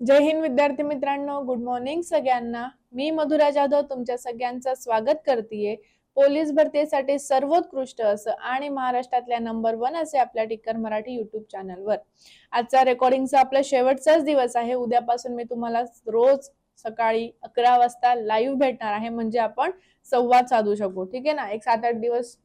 जय हिंद विद्यार्थी मित्रांनो good morning सगळ्यांना. मी मधुरा जाधव तुमच्या सगळ्यांचं स्वागत करतेय. पोलीस भरतीसाठी सर्वोत्कृष्ट असं आणि महाराष्ट्रातल्या नंबर वन असे आपल्या टिक्कर मराठी युट्यूब चॅनलवर आजचा रेकॉर्डिंगचा आपला शेवटचाच दिवस आहे. उद्यापासून मी तुम्हाला रोज सकाळी अकरा वाजता लाईव्ह भेटणार आहे. म्हणजे आपण संवाद साधू शकू. ठीक आहे ना? एक सात आठ दिवस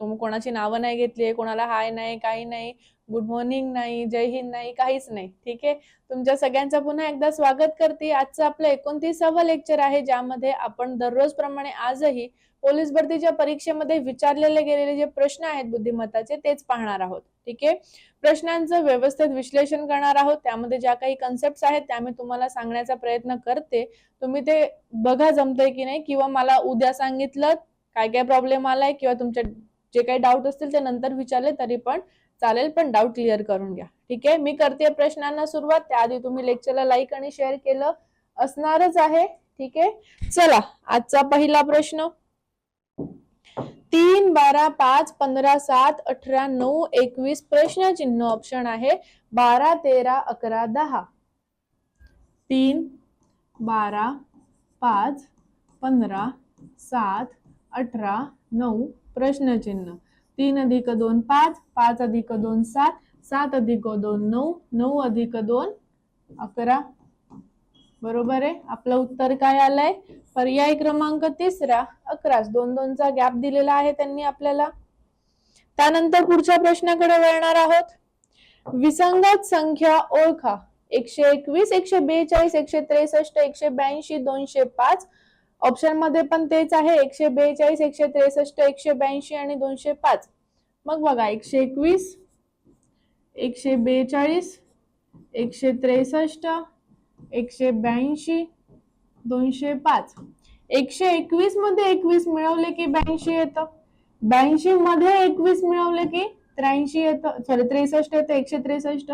तुम्ही कोणाची नावं नाही घेतली कोणाला हाय नाही काही नाही गुड मॉर्निंग नाही जय हिंद नाही काहीच नाही. ठीक आहे? तुमच्या सगळ्यांचं पुन्हा एकदा स्वागत करते. आजचं आपलं एकोणतीसावं लेक्चर आहे ज्यामध्ये आपण दररोज प्रमाणे आजही पोलीस भरतीच्या परीक्षेमध्ये विचारलेले गेलेले जे प्रश्न आहेत बुद्धिमत्ताचे तेच पाहणार आहोत. ठीक आहे? प्रश्नांचं व्यवस्थित विश्लेषण करणार आहोत. त्यामध्ये ज्या काही कन्सेप्ट आहेत त्या मी तुम्हाला सांगण्याचा प्रयत्न करते. तुम्ही ते बघा जमतंय की नाही? किंवा मला उद्या सांगितलं काय काय प्रॉब्लेम आलाय किंवा तुमच्या जे काही डाऊट असतील ते नंतर विचारले तरी पण चालेल पण डाऊट क्लिअर करून घ्या. ठीक आहे? मी करते प्रश्नांना सुरुवात. त्याआधी तुम्ही लेक्चरला लाईक आणि शेअर केलं असणारच आहे. ठीक आहे? चला आजचा पहिला प्रश्न. तीन बारा पाच पंधरा सात अठरा नऊ एकवीस प्रश्नचिन्ह ऑप्शन आहे. बारा तेरा अकरा दहा. तीन बारा पाच पंधरा सात अठरा नऊ प्रश्नचिन्ह. तीन अधिक दोन पाच पाच अधिक दोन सात सात अधिक दोन नऊ नऊ अधिक दोन अकरा. बरोबर आहे? आपलं उत्तर काय आलंय? पर्याय क्रमांक तिसरा अकराच दोन दोनचा गॅप दिलेला आहे त्यांनी आपल्याला. त्यानंतर पुढच्या प्रश्नाकडे वळणार आहोत. विसंगत संख्या ओळखा. एकशे एकवीस एकशे बेचाळीस एकशे त्रेसष्ट एकशे ब्याऐंशी दोनशे पाच ऑप्शनमध्ये पण तेच आहे. एकशे बेचाळीस एकशे त्रेसष्ट एकशे ब्याऐंशी आणि दोनशे पाच. मग बघा एकशे एकवीस एकशे बेचाळीस एकशे त्रेसष्ट एकशे ब्याऐंशी दोनशे पाच. एकशे एकवीसमध्ये एकवीस मिळवले की ब्याऐंशी येतं? ब्याऐंशी मध्ये एकवीस मिळवले की त्र्याऐंशी येतं? सॉरी त्रेसष्ट येतं एकशे त्रेसष्ट.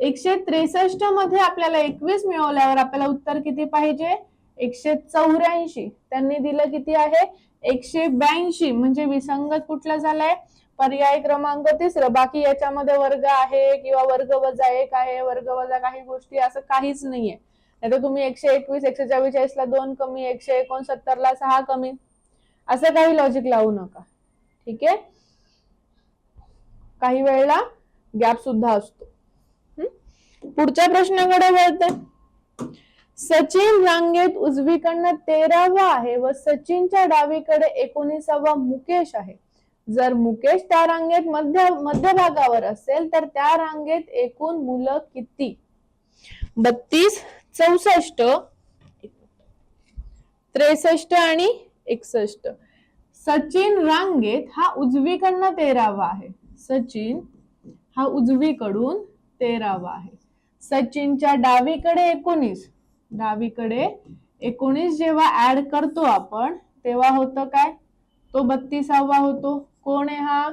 एकशे त्रेसष्टमध्ये आपल्याला एकवीस मिळवल्यावर आपल्याला उत्तर किती पाहिजे? एकशे चौऱ्याऐंशी. त्यांनी दिलं किती आहे? एकशे ब्याऐंशी. म्हणजे विसंगत कुठला झालाय? पर्याय क्रमांक तिसरं. बाकी याच्यामध्ये वर्ग आहे किंवा वर्ग वजा एक आहे वर्ग वजा काही गोष्टी असं काहीच नाहीये. नाही तर तुम्ही एकशे एकवीस एकशे चव्वेचाळीस ला दोन कमी एकशे एकोणसत्तर ला सहा कमी. असं काही लॉजिक लावू नका. ठीक आहे? काही वेळेला गॅप सुद्धा असतो. पुढच्या प्रश्नाकडे वळते. सचिन रांगेत उजवीकडनं तेरावा आहे व सचिनच्या डावीकडे एकोणीसावा मुकेश आहे. जर मुकेश त्या रांगेत मध्य मध्यभागावर असेल तर त्या रांगेत एकूण मुलं किती? बत्तीस चौसष्ट त्रेसष्ट आणि एकसष्ट. सचिन रांगेत हा उजवीकडनं तेरावा आहे. सचिन हा उजवीकडून तेरावा आहे. सचिनच्या डावीकडे एकोणीस डावीकडे. एकोणीस जेव्हा ऍड करतो आपण तेव्हा होतं काय? तो बत्तीसावा होतो. कोण आहे हा?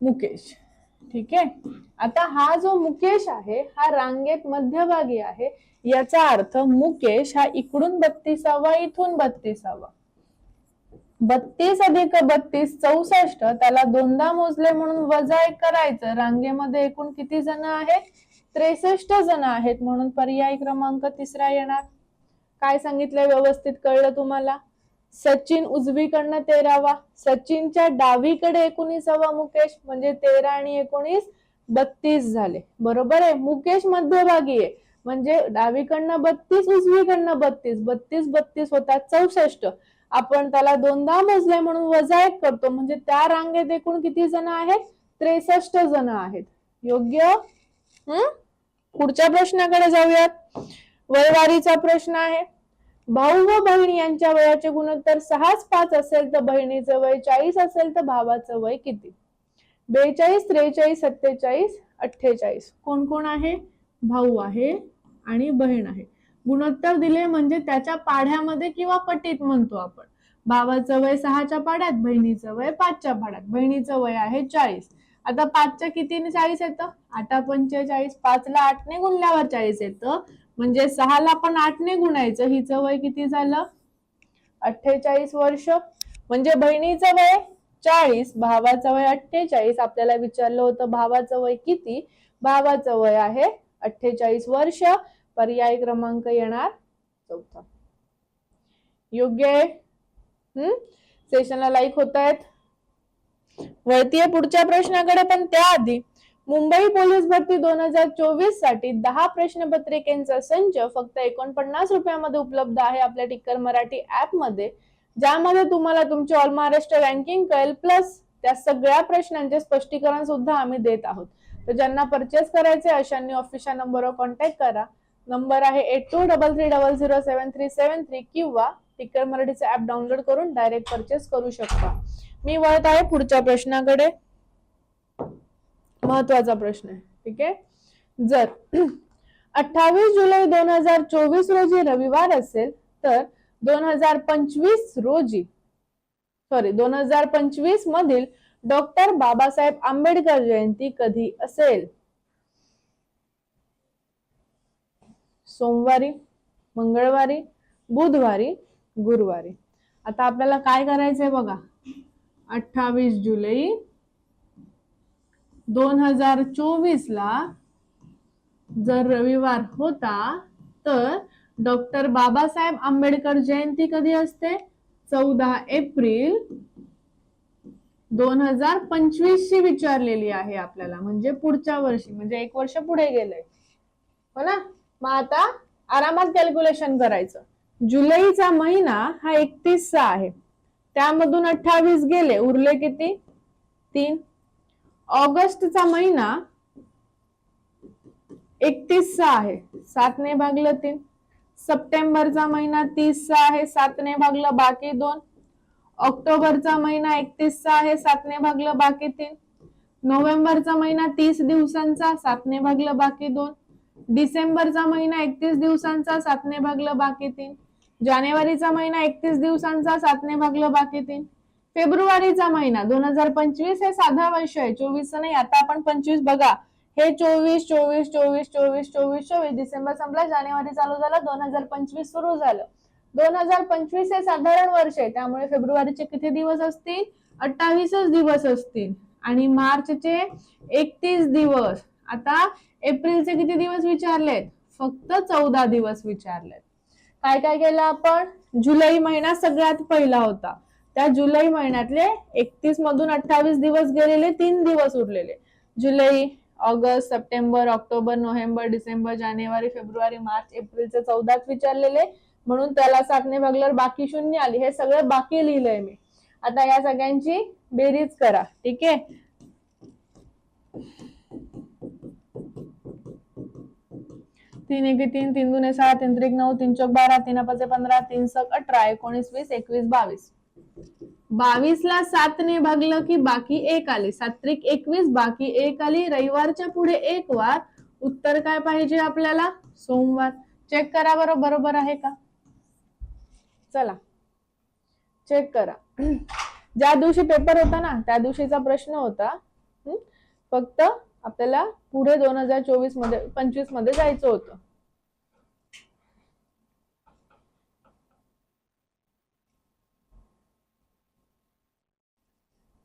मुकेश. ठीक आहे? आता हा जो मुकेश आहे हा रांगेत मध्यभागी आहे. याचा अर्थ मुकेश हा इकडून बत्तीसावा इथून बत्तीसावा. बत्तीस अधिक बत्तीस चौसष्ट त्याला दोनदा मोजले म्हणून वजा एक करायचं. रांगेमध्ये एकूण किती जण आहेत? त्रेसष्ट जण आहेत म्हणून पर्याय क्रमांक तिसरा येणार. काय सांगितलंय व्यवस्थित कळलं तुम्हाला? सचिन उजवीकडनं तेरावा सचिनच्या डावीकडे एकोणीसावा मुकेश म्हणजे तेरा आणि एकोणीस बत्तीस झाले. बरोबर आहे? मुकेश मध्यभागी आहे. म्हणजे डावीकडनं बत्तीस उजवीकडनं बत्तीस. बत्तीस बत्तीस होतात चौसष्ट. आपण त्याला दोनदा मोजले म्हणून वजा एक करतो. म्हणजे त्या रांगेत एकूण किती जण आहेत? त्रेसष्ट जण आहेत. योग्य? हम्म पुढच्या प्रश्नाकडे जाऊयात. वयवारीचा प्रश्न आहे. भाऊ व बहीण यांच्या वयाचे गुणोत्तर सहाच पाच असेल तर बहिणीचं वय चाळीस असेल तर भावाचं वय किती? बेचाळीस त्रेचाळीस सत्तेचाळीस अठ्ठेचाळीस. कोण कोण आहे? भाऊ आहे आणि बहीण आहे. गुणोत्तर दिले म्हणजे त्याच्या पाढ्यामध्ये किंवा पटीत म्हणतो आपण. भावाचं वय सहाच्या पाड्यात बहिणीचं वय पाचच्या पाड्यात बहिणीचं वय आहे चाळीस. आता पाचच्या कितीने चाळीस येतं? आठा पंचेचाळीस पाचला आठने गुणल्यावर चाळीस येतं. म्हणजे सहाला पण आठने गुणायचं. हिचं वय किती झालं? अठ्ठेचाळीस वर्ष. म्हणजे बहिणीचं वय चाळीस भावाचं वय अठ्ठेचाळीस. आपल्याला विचारलं होतं भावाचं वय किती? भावाचं वय आहे अठ्ठेचाळीस वर्ष. पर्याय क्रमांक येणार चौथा. योग्य आहे? हम्म सेशनला लाईक होत आहेत वळतीय पुढच्या प्रश्नाकडे पण त्याआधी मुंबई पोलीस भरती दोन हजार चोवीससाठी दहा प्रश्नपत्रिकेचा संच फक्त एकोणपन्नास रुपयामध्ये उपलब्ध आहे आपल्या टिक्कर मराठी ऍपमध्ये ज्यामध्ये तुम्हाला तुमचे ऑल महाराष्ट्र रँकिंग कळेल. प्लस त्या सगळ्या प्रश्नांचे स्पष्टीकरण सुद्धा आम्ही देत आहोत. तर ज्यांना परचेस करायचे अशांनी ऑफिसच्या नंबरवर कॉन्टॅक्ट करा. नंबर आहे eight two double three double zero seven three seven three किंवा टिक्कर मराठीचं ऍप डाउनलोड करून डायरेक्ट परचेस करू शकता. मी वळत आहे पुढच्या प्रश्नाकडे. महत्त्वाचा प्रश्न आहे. ठीक आहे? जर अठ्ठावीस जुलै दोन हजार चोवीस रोजी रविवार असेल तर दोन हजार पंचवीस रोजी सॉरी दोन हजार पंचवीस मधील डॉक्टर बाबासाहेब आंबेडकर जयंती कधी असेल? सोमवारी मंगळवारी बुधवारी गुरुवारी. आता आपल्याला काय करायचंय बघा? अठ्ठावीस जुलै दोन हजार चोवीस ला जर रविवार होता तर डॉक्टर बाबासाहेब आंबेडकर जयंती कधी असते? चौदा एप्रिल दोन हजार पंचवीस ची विचारलेली आहे आपल्याला म्हणजे पुढच्या वर्षी म्हणजे एक वर्ष पुढे गेलंय. हो ना? मग आता आरामात कॅल्क्युलेशन करायचं. जुलैचा महिना हा एकतीसचा आहे. त्यामधून अठ्ठावीस गेले. उरले किती? तीन. ऑगस्टचा महिना एकतीसचा आहे. सातने भागलं तीन. सप्टेंबरचा महिना तीसचा आहे सातने भागलं बाकी दोन. ऑक्टोबरचा महिना एकतीसचा आहे सातने भागलं बाकी तीन. नोव्हेंबरचा महिना तीस दिवसांचा सातने भागलं बाकी दोन. डिसेंबरचा महिना एकतीस दिवसांचा सातने भागलं बाकी तीन. जानेवारीचा महिना एकतीस दिवसांचा सातने भागलं बाकी तीन. फेब्रुवारीचा महिना दोन हजार पंचवीस हे साधा वर्ष आहे. चोवीस नाही आता आपण पंचवीस बघा. हे चोवीस चोवीस चोवीस चोवीस चोवीस चोवीस डिसेंबर संपला. जानेवारी चालू झालं दोन हजार पंचवीस सुरू झालं. दोन हजार पंचवीस हे साधारण वर्ष आहे. त्यामुळे फेब्रुवारीचे किती दिवस असतील? अठ्ठावीसच दिवस असतील. आणि मार्चचे एकतीस दिवस. आता एप्रिलचे किती दिवस विचारलेत? फक्त चौदा दिवस विचारलेत. काय काय केलं आपण? जुलै महिना सगळ्यात पहिला होता. त्या जुलै महिन्यातले एकतीस मधून अठ्ठावीस दिवस गेलेले तीन दिवस उरलेले. जुलै August September October November December जानेवारी फेब्रुवारी मार्च एप्रिलचे चौदाच विचारलेले. म्हणून त्याला सातने भागल्यावर बाकी शून्य आली. हे सगळं बाकी लिहिलंय मी. आता या सगळ्यांची बेरीज करा. ठीक आहे? तीन एके तीन तीन दुने सहा तीन त्रिक नऊ तीन चौक बारा तीन पाच पंधरा तीन सक अठरा एकोणीस वीस एकवीस बावीस. बावीस ला सातने भागलं की बाकी एक आली. सात्रिक एकवीस बाकी एक आली. रविवारच्या पुढे एक वार. उत्तर काय पाहिजे आपल्याला? सोमवार. चेक करा बरं बरोबर आहे का? चला. चेक करा. ज्या दिवशी पेपर होता ना त्या दिवशीचा प्रश्न होता. फक्त आपल्याला पुढे दोन हजार चोवीसमध्ये पंचवीसमध्ये जायचं होतं.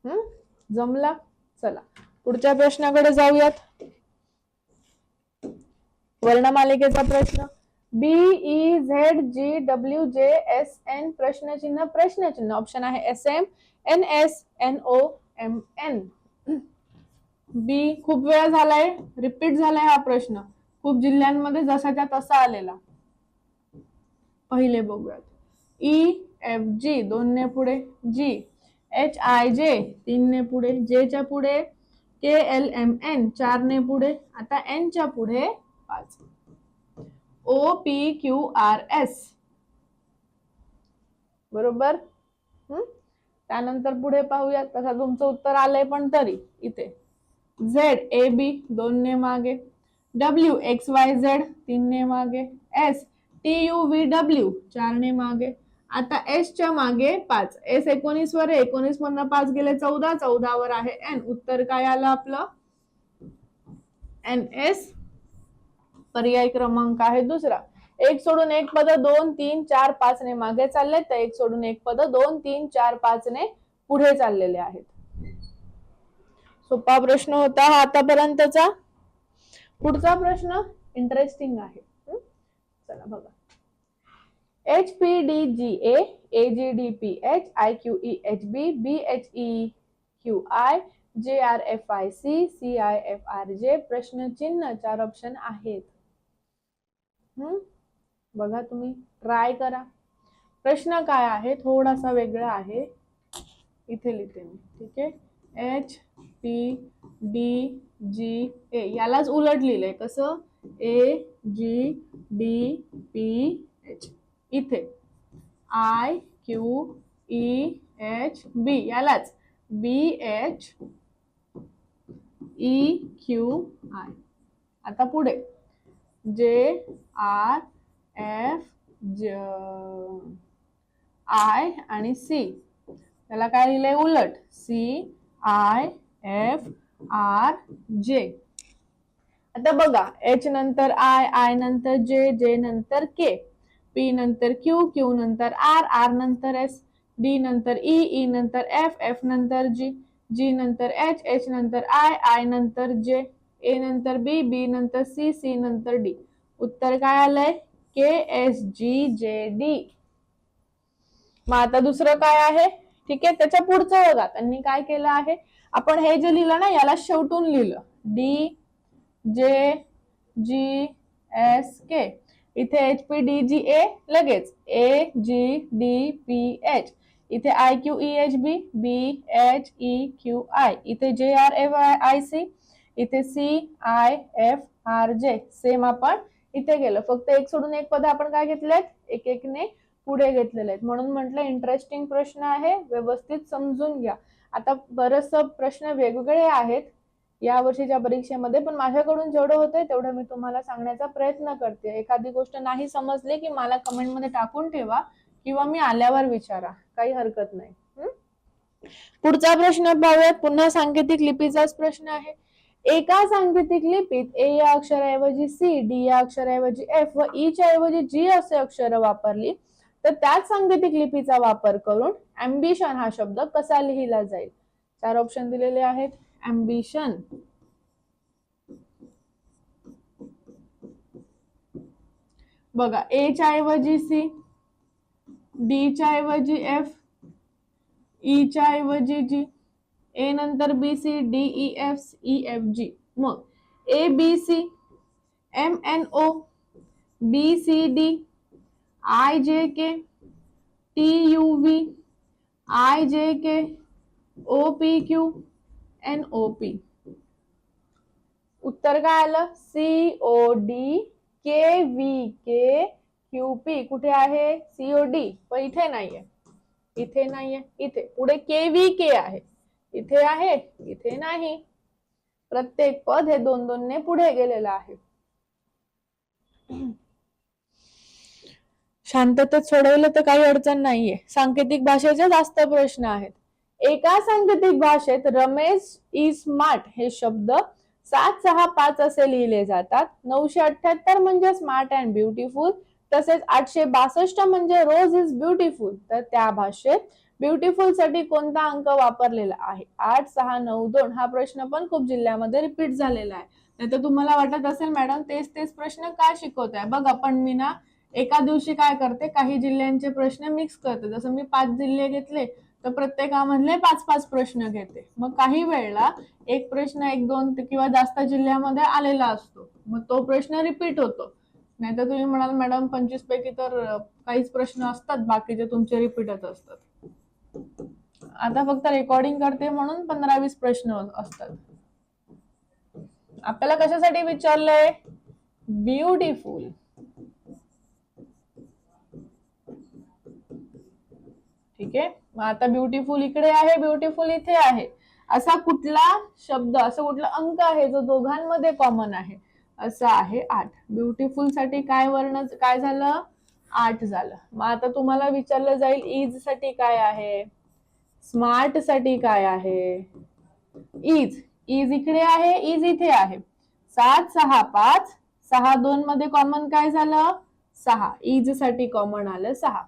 हम्म जमला? चला. पुढच्या प्रश्नाकडे जाऊयात. वर्णमालिकेचा प्रश्न. B E Z G W J S N प्रश्नचिन्ह प्रश्नचिन्ह. ऑप्शन आहे S M N S N O M N B खूप वेळा झालाय रिपीट झालाय हा प्रश्न. खूप जिल्ह्यांमध्ये जसाच्या तसा आलेला. पहिले बघूयात. E, ई एफ जी दोन ने पुढे. जी एच आय जे तीन ने पुढे. जे च्या पुढे के एल एम एन चार ने पुढे. आता एन च्या पुढे पाच. O P Q R S बरोबर? हम्म? त्यानंतर पुढे पाहूया तसा तुमचं उत्तर आलंय पण तरी इथे. झेड ए बी दोन ने मागे. डब्ल्यू एक्स वाय झेड तीन ने मागे. S T U V W चार ने मागे. आता एस च्या मागे पाच. एस एकोणीस वर एकोणीस मधनं पाच गेले चौदा. चौदा वर आहे एन उत्तर काय आलं आपलं? एन एस पर्याय क्रमांक आहे दुसरा. एक सोडून एक पद दोन तीन चार पाच ने मागे चालले तर एक सोडून एक पद दोन तीन चार पाच ने पुढे चाललेले आहेत. सोपा प्रश्न होता हा आतापर्यंतचा. पुढचा प्रश्न इंटरेस्टिंग आहे. चला बघा. H P D G A A G D P H I Q E H B B H E Q I J R F I C C I F R J प्रश्नचिन्ह चार option आहेत. हम्म बघा तुम्ही try करा. प्रश्न काय आहे? थोडासा वेगळा आहे. इथे लिहिते मी ठीक आहे? H P D G A यालाच उलट लिहिलंय. कसं? A G D P H इथे. I Q E H B यालाच. B H E Q I आता पुढे. जे आर एफ ज आय आणि सी त्याला काय लिहिलंय? उलट. C I F R J आता बघा एच नंतर आय आय नंतर जे जे नंतर के पी नंतर क्यू क्यू नंतर आर आर नंतर एस डी नंतर ई ई नंतर एफ़ एफ़ नंतर जी जी नंतर एच एच नंतर आय आय नंतर जे ए नंतर बी बी नंतर सी सी नंतर डी उत्तर काय आलंय? के एस जी जे डी मग आता दुसरं काय आहे? ठीक आहे? त्याच्या पुढचं बघा त्यांनी काय केलं आहे? आपण हे जे लिहिलं ना याला शेवटून लिहिलं. डी जे जी एस के इथे H P D G A लगेच. A G D P H इथे I Q E H B B H E Q I इथे J R F Y I C इथे C I F R J same आपण इथे गेलो. फक्त एक सोडून एक पद आपण काय घेतलेत? एक एकने पुढे घेतलेले आहेत. म्हणून म्हटलं इंटरेस्टिंग प्रश्न आहे व्यवस्थित समजून घ्या. आता बरेच प्रश्न वेगवेगळे आहेत या वर्षीच्या परीक्षेमध्ये पण माझ्याकडून जेवढं होतंय तेवढं मी तुम्हाला सांगण्याचा प्रयत्न करते. एखादी गोष्ट नाही समजली की मला कमेंटमध्ये टाकून ठेवा किंवा मी आल्यावर विचारा. काही हरकत नाही. हम्म? पुढचा प्रश्न पाहूयात. पुन्हा सांकेतिक लिपीचाच प्रश्न आहे. एका सांकेतिक लिपीत ए या अक्षराऐवजी सी डी या अक्षराऐवजी एफ व ई च्या ऐवजी जी असे अक्षर वापरली. तर त्याच सांकेतिक लिपीचा वापर करून अँबिशन हा शब्द कसा लिहिला जाईल? चार ऑप्शन दिलेले आहेत. अँबिशन बघा ए च्या ऐवजी सी डी च्या ऐवजी एफ ई e च्या ऐवजी जी ए नंतर B C D E F E F G मग A B C M N O B C D I J K T U V I J K O P Q N O P. उत्तर काय आलं? C O D K V K Q P. कुठे आहे? C O D. पण इथे नाहीये. इथे नाहीये. इथे. पुढे के व्ही के आहे. इथे आहे. इथे नाही. प्रत्येक पद हे दोन दोन ने पुढे गेलेलं आहे. शांततेत सोडवलं तर काही अडचण नाहीये. सांकेतिक भाषेचे जास्त प्रश्न आहेत. एका सांकेतिक भाषेत रमेश इज स्मार्ट हे शब्द सात सहा पाच असे लिहिले जातात. नऊशे अठ्याहत्तर म्हणजे स्मार्ट अँड ब्युटिफुल तसेच आठशे बासष्ट म्हणजे रोज इज ब्युटिफुल तर त्या भाषेत ब्युटिफुलसाठी कोणता अंक वापरलेला आहे? आठ सहा नऊ दोन हा प्रश्न पण खूप जिल्ह्यामध्ये रिपीट झालेला आहे. नाही तर तुम्हाला वाटत असेल मॅडम तेच तेच प्रश्न का शिकवत आहे बघ आपण मी ना एका दिवशी काय करते काही जिल्ह्यांचे प्रश्न मिक्स करते. जसं मी पाच जिल्हे घेतले तर प्रत्येकामधले पाच पाच प्रश्न घेते. मग काही वेळेला एक प्रश्न एक दोन किंवा जास्त जिल्ह्यामध्ये आलेला असतो. मग तो प्रश्न रिपीट होतो. नाहीतर तुम्ही म्हणाल मॅडम पंचवीस पैकी तर काहीच प्रश्न असतात बाकीचे तुमचे रिपीटच असतात. आता फक्त रेकॉर्डिंग करते म्हणून पंधरा वीस प्रश्न असतात. आपल्याला कशासाठी विचारलंय? ब्युटिफुल ठीक आहे? मग आता ब्युटिफुल इकडे आहे ब्युटिफुल इथे आहे. असा कुठला शब्द असं कुठला अंक आहे जो दोघांमध्ये कॉमन आहे? असं आहे आठ. ब्युटिफुलसाठी काय वर्ण काय झालं? आठ झालं. मग आता तुम्हाला विचारलं जाईल इजसाठी काय आहे? स्मार्टसाठी काय आहे? इज इज इकडे आहे इज इथे आहे. सात सहा पाच. सहा दोन मध्ये कॉमन काय झालं? सहा. इजसाठी कॉमन आलं सहा.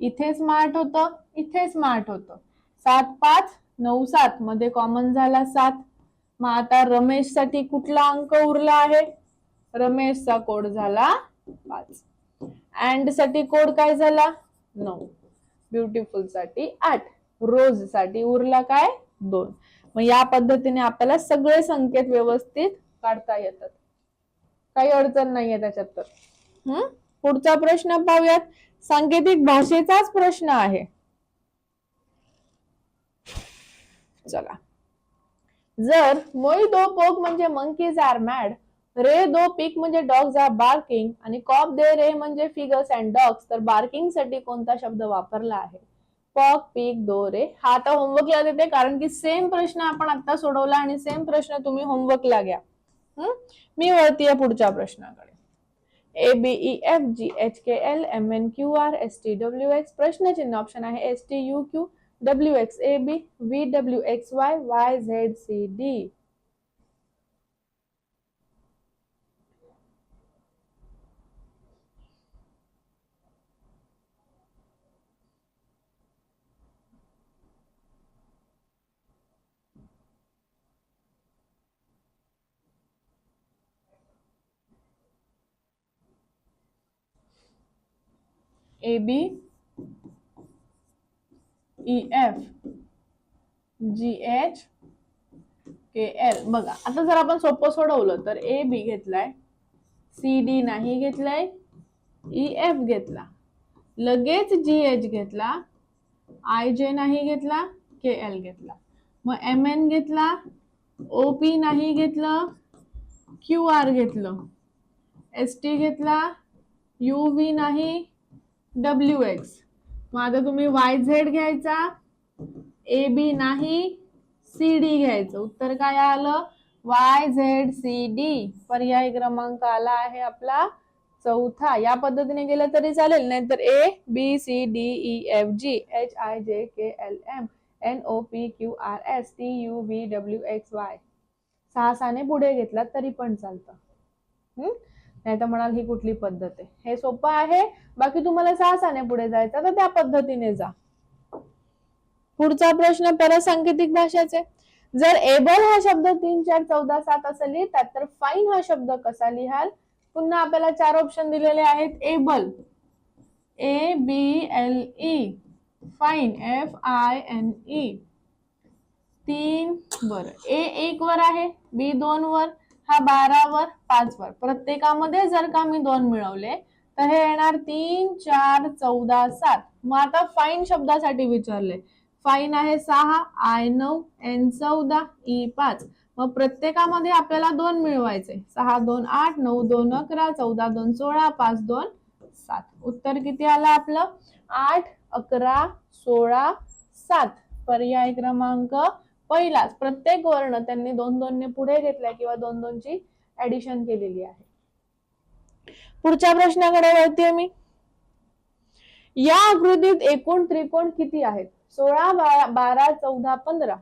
इथे स्मार्ट होतं इथे स्मार्ट होतं. सात पाच नऊ सात मध्ये कॉमन झाला सात. मग आता रमेशसाठी कुठला अंक उरला आहे? रमेशचा कोड झाला पाच. अँडसाठी कोड काय झाला? नऊ. ब्युटिफुलसाठी आठ. रोजसाठी उरला काय? दोन. मग या पद्धतीने आपल्याला सगळे संकेत व्यवस्थित काढता येतात. काही अडचण नाहीये त्याच्यात तर. हम्म पुढचा प्रश्न पाहूयात. सांकेतिक भाषेचाच प्रश्न आहे. चला. जर मोई दो पोक म्हणजे मंकीज आर मॅड रे दो पीक म्हणजे डॉग्स आर बार्किंग आणि कॉप दे रे म्हणजे फिगर्स अँड डॉग्स तर बार्किंगसाठी कोणता शब्द वापरला आहे? पॉक पीक दो रे. हा आता होमवर्कला देते कारण की सेम प्रश्न आपण आता सोडवला आणि सेम प्रश्न तुम्ही होमवर्कला घ्या. हम्म? मी वळतीये पुढच्या प्रश्नाकडे. A B E F G H K L M N Q R S T W X प्रश्नचिन्ह ऑप्शन आहे S T U Q W X A B V W X Y Y Z C D A B E F G H K L बघा आता जर आपण सोपं सोडवलं तर A B घेतलाय सी डी नाही घेतलाय e, ई एफ घेतला. लगेच जी एच घेतला आय जे नाही घेतला के एल घेतला. मग एम एन घेतला ओ पी नाही घेतलं क्यू आर घेतलं. एस टी घेतला यू व्ही नाही डब्ल्यू एक्स मग आता तुम्ही वाय झेड घ्यायचा ए बी नाही सी डी घ्यायचं. उत्तर काय आलं? वाय झेड सी डी पर्याय क्रमांक आला आहे आपला चौथा. या पद्धतीने गेलं तरी चालेल नाहीतर A B C D E F G H I J K L M N O P Q R S T U V W X Y सहासाने पुढे घेतला तरी पण चालतं. हम्म? नाही तर म्हणाल ही कुठली पद्धत आहे? हे सोपं आहे. बाकी तुम्हाला सहा साने पुढे जायचं तर त्या पद्धतीने जा. पुढचा प्रश्न परसांकेतिक भाषेचे. जर एबल हा शब्द तीन चार चौदा सात असं लिहितात तर फाईन हा शब्द कसा लिहाल? पुन्हा आपल्याला चार ऑप्शन दिलेले आहेत. Able. A B L E. Fine. F I N E. तीन बर. ए एक वर आहे बी दोन वर. हा बारावर पाचवर. प्रत्येकामध्ये जर का मी दोन मिळवले तर हे येणार तीन चार चौदा सात. मग आता फाईन शब्दासाठी विचारले. फाईन आहे सहा आय नऊ एन चौदा ई पाच. मग प्रत्येकामध्ये आपल्याला दोन मिळवायचे. सहा दोन आठ नऊ दोन अकरा चौदा दोन सोळा पाच दोन सात. उत्तर किती आलं आपलं? आठ अकरा सोळा सात. पर्याय क्रमांक पहिलाच प्रत्येक वर्ण त्यांनी दोन दोनने पुढे घेतलाय किंवा दोन दोनची ऍडिशन केलेली आहे. पुढच्या प्रश्नाकडे वळते मी. या आकृतीत एकूण त्रिकोण किती आहेत? सोळा बारा बारा चौदा पंधरा.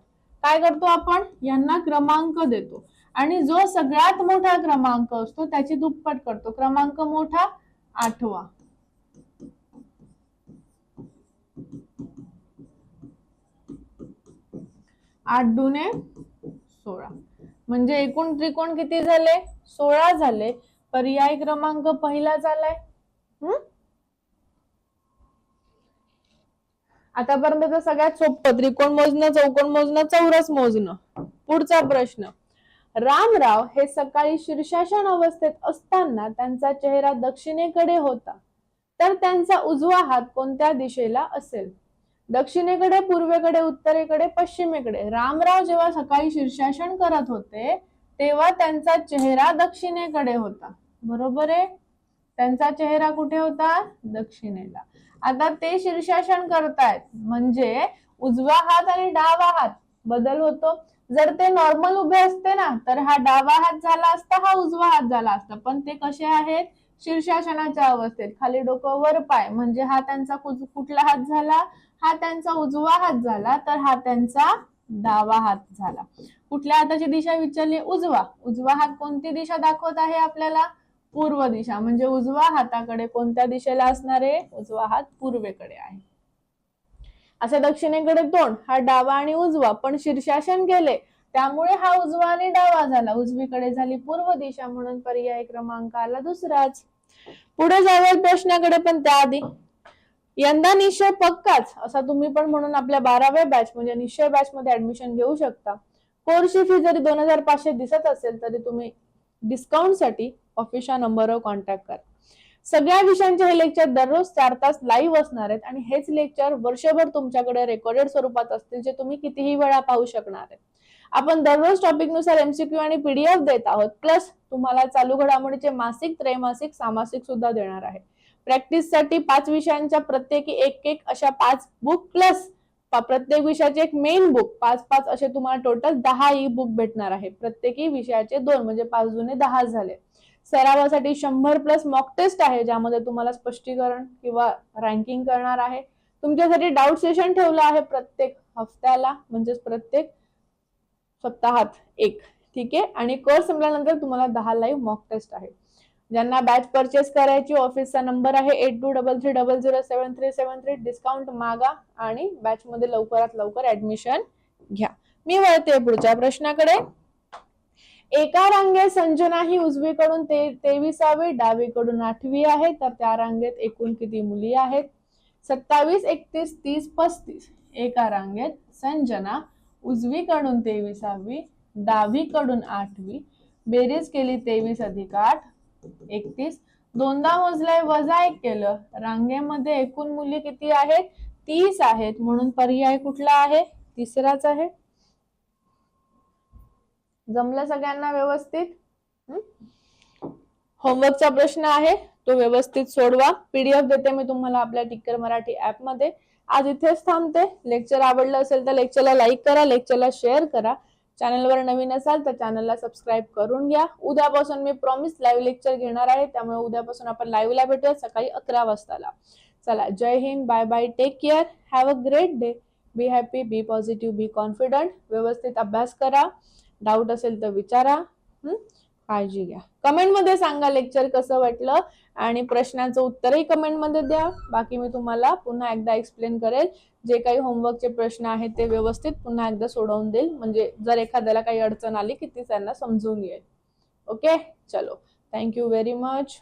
काय करतो आपण? यांना क्रमांक देतो. आणि जो सगळ्यात मोठा क्रमांक असतो त्याची दुप्पट करतो. क्रमांक मोठा आठवा. आठ दुने सोळा. म्हणजे एकूण त्रिकोण किती झाले? सोळा झाले. पर्याय क्रमांक पहिला झालाय. हम्म आतापर्यंत सगळ्यात सोपं त्रिकोण मोजणं चौकोन मोजणं चौरस मोजणं. पुढचा प्रश्न. रामराव हे सकाळी शीर्षासन अवस्थेत असताना त्यांचा चेहरा दक्षिणेकडे होता. तर त्यांचा उजवा हात कोणत्या दिशेला असेल? दक्षिणेकडे पूर्वेकडे उत्तरेकडे पश्चिमेकडे. रामराव जेव्हा सकाळी शीर्षासन करत होते तेव्हा त्यांचा चेहरा दक्षिणेकडे होता. बरोबर आहे? त्यांचा चेहरा कुठे होता? दक्षिणेला. आता ते शीर्षासन करतायत. म्हणजे उजवा हात आणि डावा हात बदल होतो. जर ते नॉर्मल उभे असते ना तर हा डावा हात झाला असता हा उजवा हात झाला असता. पण ते कसे आहेत? शीर्षासनाच्या अवस्थेत. खाली डोकं वर पाय. म्हणजे हा त्यांचा कुज- कुठला हात झाला? हा त्यांचा उजवा हात झाला तर हा त्यांचा डावा हात झाला. कुठल्या हाताची दिशा विचारली? उजवा. उजवा हात कोणती दिशा दाखवत आहे आपल्याला? पूर्व दिशा. म्हणजे उजवा हाताकडे कोणत्या दिशेला असणार आहे? उजवा हात पूर्वेकडे आहे. असे दक्षिणेकडे तोंड हा डावा आणि उजवा. पण शीर्षासन केले त्यामुळे हा उजवा आणि डावा झाला. उजवीकडे झाली पूर्व दिशा म्हणून पर्याय क्रमांक आला दुसराच. पुढे जाऊया प्रश्नाकडे पण त्याआधी. यंदा निश्चय पक्काच असा तुम्ही पण म्हणून आपल्या बाराव्या बॅच म्हणजे निश्चय बॅच मध्ये ऍडमिशन घेऊ शकता. कोर्सची फी जरी दोन हजार पाचशे दिसत असेल तरी तुम्ही डिस्काउंटसाठी ऑफिसच्या नंबरवर कॉन्टॅक्ट करा. सगळ्या विषयांचे हे लेक्चर दररोज चार तास लाईव्ह असणार आहेत आणि हेच लेक्चर वर्षभर तुमच्याकडे रेकॉर्डेड स्वरूपात असतील जे तुम्ही कितीही वेळा पाहू शकणार आहेत. आपण दररोज टॉपिकनुसार एमसीक्यू आणि पीडीएफ देत आहोत प्लस तुम्हाला चालू घडामोडीचे मासिक त्रैमासिक सामासिक सुद्धा देणार आहे. प्रॅक्टिससाठी पाच विषयांच्या प्रत्येकी एक एक अशा पाच बुक प्लस प्रत्येक विषयाचे एक मेन बुक पाच पाच असे तुम्हाला टोटल दहा ई बुक भेटणार आहे. प्रत्येकी विषयाचे दोन म्हणजे पाच जुने दहा झाले. सरावासाठी शंभर प्लस मॉक टेस्ट आहे ज्यामध्ये तुम्हाला स्पष्टीकरण किंवा रँकिंग करणार आहे. तुमच्यासाठी डाऊट सेशन ठेवलं आहे प्रत्येक हफ्त्याला म्हणजेच प्रत्येक सप्ताहात एक. ठीक आहे? आणि कोर्स संपल्यानंतर तुम्हाला दहा लाईव्ह मॉक टेस्ट आहे. ज्यांना बॅच परचेस करायची ऑफिसचा नंबर आहे eight two double three double zero seven three seven three discount मागा आणि बॅचमध्ये लवकरात लवकर ऍडमिशन घ्या. मी वळते पुढच्या प्रश्नाकडे. एका रांगेत संजना ही उजवीकडून ते तेविसावी डावीकडून आठवी आहे. तर त्या रांगेत एकूण किती मुली आहेत? सत्तावीस एकतीस तीस पस्तीस. एका रांगेत संजना उजवीकडून तेविसावी डावीकडून आठवी. बेरीज केली तेवीस अधिक आठ. एकतीस. दोनदा मोजलाय वजा एक केलं. रांगेमध्ये एकूण मुली किती आहेत? तीस आहेत. म्हणून पर्याय कुठला आहे? तिसराच आहे. जमलं सगळ्यांना व्यवस्थित? होमवर्कचा प्रश्न आहे. तो व्यवस्थित सोडवा. पीडीएफ देते मी तुम्हाला आपल्या टिक्कर मराठी ऍपमध्ये. आज इथेच थांबते. लेक्चर आवडलं असेल तर लेक्चरला लाईक करा. लेक्चरला शेअर करा. चॅनलवर नवीन असाल तर चॅनलला सबस्क्राईब करून घ्या. उद्यापासून मी प्रॉमिस लाईव्ह लेक्चर घेणार आहे त्यामुळे उद्यापासून आपण लाईव्हला भेटूया सकाळी अकरा वाजताला. चला जय Hind bye bye take care have a great day be happy be positive be confident व्यवस्थित अभ्यास करा. डाऊट असेल तर विचारा. काळजी घ्या. कमेंटमध्ये सांगा लेक्चर कसं वाटलं आणि प्रश्नाचं उत्तरही कमेंटमध्ये द्या. बाकी मी तुम्हाला पुन्हा एकदा एक्सप्लेन करेल. जे काही होमवर्कचे प्रश्न आहेत ते व्यवस्थित पुन्हा एकदा सोडवून देईल. म्हणजे जर एखाद्याला काही अडचण आली की ती त्यांना समजून येईल. ओके चलो. Thank you very much